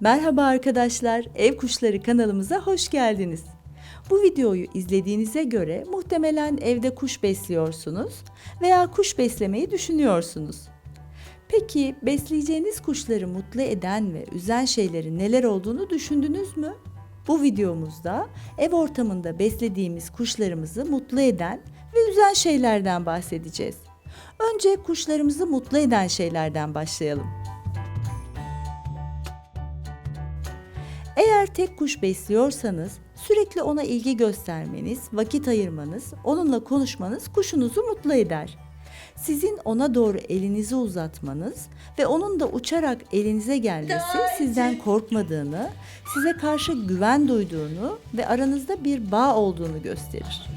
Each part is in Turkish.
Merhaba arkadaşlar, Ev Kuşları kanalımıza hoş geldiniz. Bu videoyu izlediğinize göre muhtemelen evde kuş besliyorsunuz veya kuş beslemeyi düşünüyorsunuz. Peki besleyeceğiniz kuşları mutlu eden ve üzen şeylerin neler olduğunu düşündünüz mü? Bu videomuzda ev ortamında beslediğimiz kuşlarımızı mutlu eden ve üzen şeylerden bahsedeceğiz. Önce kuşlarımızı mutlu eden şeylerden başlayalım. Eğer tek kuş besliyorsanız sürekli ona ilgi göstermeniz, vakit ayırmanız, onunla konuşmanız kuşunuzu mutlu eder. Sizin ona doğru elinizi uzatmanız ve onun da uçarak elinize gelmesi sizden korkmadığını, size karşı güven duyduğunu ve aranızda bir bağ olduğunu gösterir.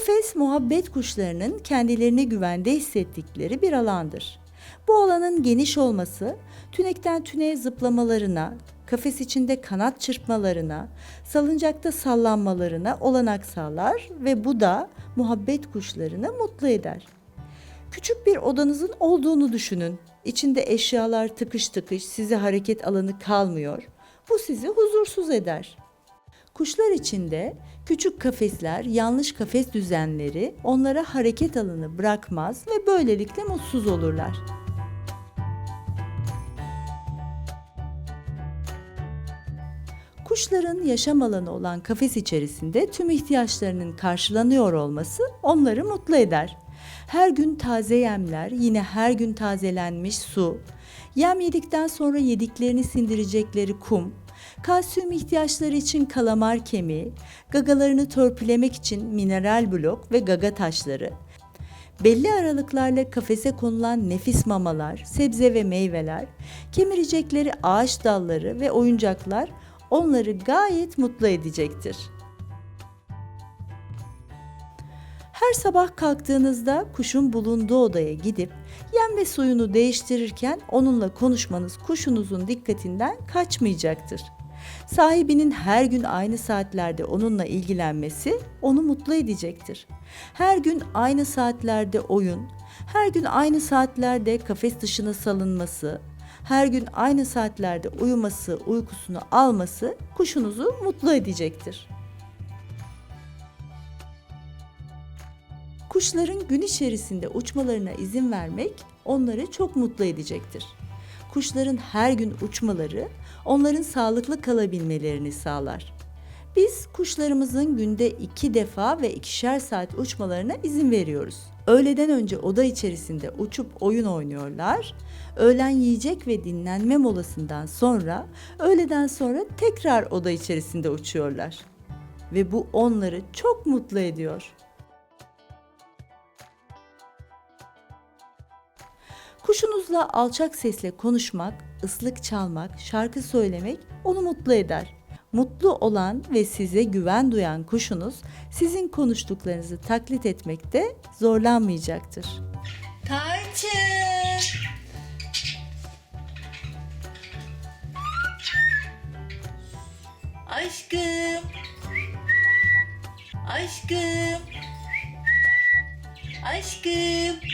Kafes muhabbet kuşlarının kendilerini güvende hissettikleri bir alandır. Bu alanın geniş olması tünekten tüneğe zıplamalarına, kafes içinde kanat çırpmalarına, salıncakta sallanmalarına olanak sağlar ve bu da muhabbet kuşlarını mutlu eder. Küçük bir odanızın olduğunu düşünün. İçinde eşyalar tıkış tıkış, size hareket alanı kalmıyor. Bu sizi huzursuz eder. Kuşlar içinde küçük kafesler, yanlış kafes düzenleri onlara hareket alanı bırakmaz ve böylelikle mutsuz olurlar. Kuşların yaşam alanı olan kafes içerisinde tüm ihtiyaçlarının karşılanıyor olması onları mutlu eder. Her gün taze yemler, yine her gün tazelenmiş su, yem yedikten sonra yediklerini sindirecekleri kum, kalsiyum ihtiyaçları için kalamar kemiği, gagalarını törpülemek için mineral blok ve gaga taşları, belli aralıklarla kafese konulan nefis mamalar, sebze ve meyveler, kemirecekleri ağaç dalları ve oyuncaklar onları gayet mutlu edecektir. Her sabah kalktığınızda kuşun bulunduğu odaya gidip yem ve suyunu değiştirirken onunla konuşmanız kuşunuzun dikkatinden kaçmayacaktır. Sahibinin her gün aynı saatlerde onunla ilgilenmesi onu mutlu edecektir. Her gün aynı saatlerde oyun, her gün aynı saatlerde kafes dışına salınması, her gün aynı saatlerde uyuması, uykusunu alması kuşunuzu mutlu edecektir. Kuşların gün içerisinde uçmalarına izin vermek onları çok mutlu edecektir. Kuşların her gün uçmaları onların sağlıklı kalabilmelerini sağlar. Biz kuşlarımızın günde iki defa ve ikişer saat uçmalarına izin veriyoruz. Öğleden önce oda içerisinde uçup oyun oynuyorlar. Öğlen yiyecek ve dinlenme molasından sonra öğleden sonra tekrar oda içerisinde uçuyorlar. Ve bu onları çok mutlu ediyor. Kuşunuzla alçak sesle konuşmak, ıslık çalmak, şarkı söylemek onu mutlu eder. Mutlu olan ve size güven duyan kuşunuz sizin konuştuklarınızı taklit etmekte zorlanmayacaktır. Tarçın. Aşkım. Aşkım. Aşkım.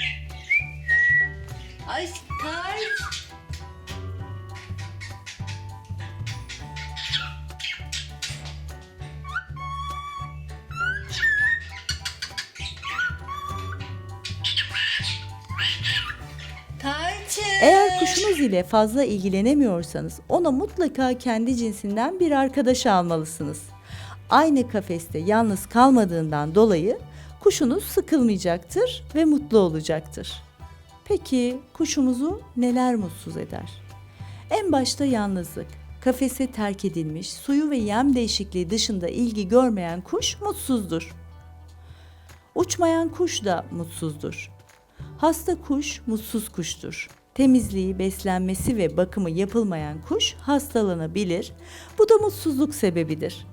Tarçın. Eğer kuşunuz ile fazla ilgilenemiyorsanız ona mutlaka kendi cinsinden bir arkadaş almalısınız. Aynı kafeste yalnız kalmadığından dolayı kuşunuz sıkılmayacaktır ve mutlu olacaktır. Peki kuşumuzu neler mutsuz eder? En başta yalnızlık. Kafese terk edilmiş, suyu ve yem değişikliği dışında ilgi görmeyen kuş mutsuzdur. Uçmayan kuş da mutsuzdur. Hasta kuş mutsuz kuştur. Temizliği, beslenmesi ve bakımı yapılmayan kuş hastalanabilir. Bu da mutsuzluk sebebidir.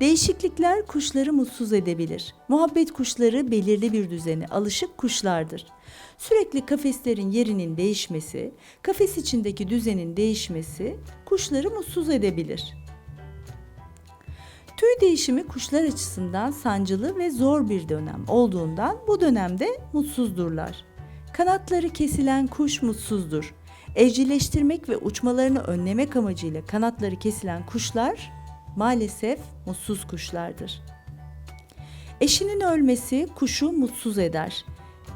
Değişiklikler kuşları mutsuz edebilir. Muhabbet kuşları belirli bir düzene alışık kuşlardır. Sürekli kafeslerin yerinin değişmesi, kafes içindeki düzenin değişmesi kuşları mutsuz edebilir. Tüy değişimi kuşlar açısından sancılı ve zor bir dönem olduğundan bu dönemde mutsuzdurlar. Kanatları kesilen kuş mutsuzdur. Evcilleştirmek ve uçmalarını önlemek amacıyla kanatları kesilen kuşlar maalesef mutsuz kuşlardır. Eşinin ölmesi kuşu mutsuz eder.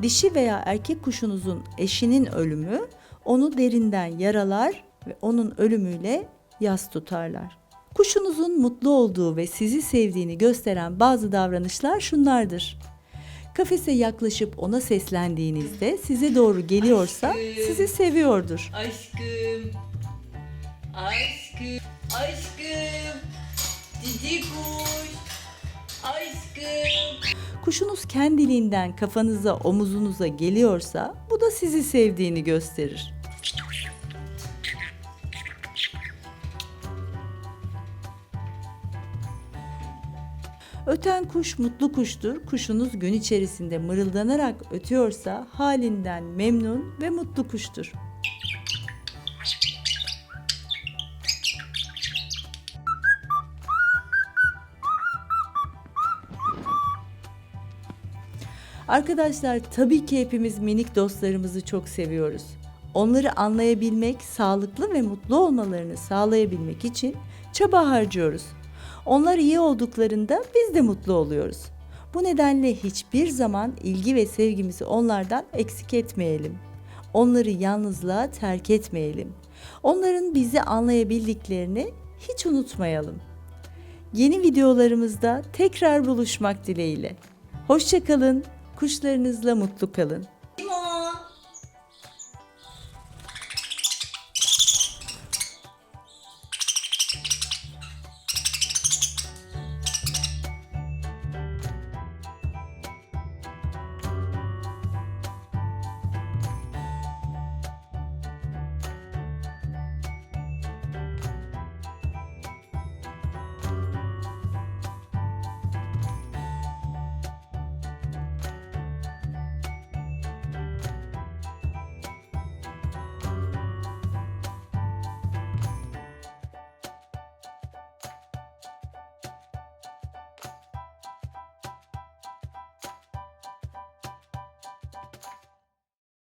Dişi veya erkek kuşunuzun eşinin ölümü onu derinden yaralar ve onun ölümüyle yas tutarlar. Kuşunuzun mutlu olduğu ve sizi sevdiğini gösteren bazı davranışlar şunlardır. Kafese yaklaşıp ona seslendiğinizde size doğru geliyorsa sizi seviyordur. Aşkım. Aşkım. Aşkım. Cici kuş. Aşkım. Kuşunuz kendiliğinden kafanıza, omuzunuza geliyorsa bu da sizi sevdiğini gösterir. Öten kuş mutlu kuştur. Kuşunuz gün içerisinde mırıldanarak ötüyorsa halinden memnun ve mutlu kuştur. Arkadaşlar tabii ki hepimiz minik dostlarımızı çok seviyoruz. Onları anlayabilmek, sağlıklı ve mutlu olmalarını sağlayabilmek için çaba harcıyoruz. Onlar iyi olduklarında biz de mutlu oluyoruz. Bu nedenle hiçbir zaman ilgi ve sevgimizi onlardan eksik etmeyelim. Onları yalnızlığa terk etmeyelim. Onların bizi anlayabildiklerini hiç unutmayalım. Yeni videolarımızda tekrar buluşmak dileğiyle. Hoşçakalın, kuşlarınızla mutlu kalın.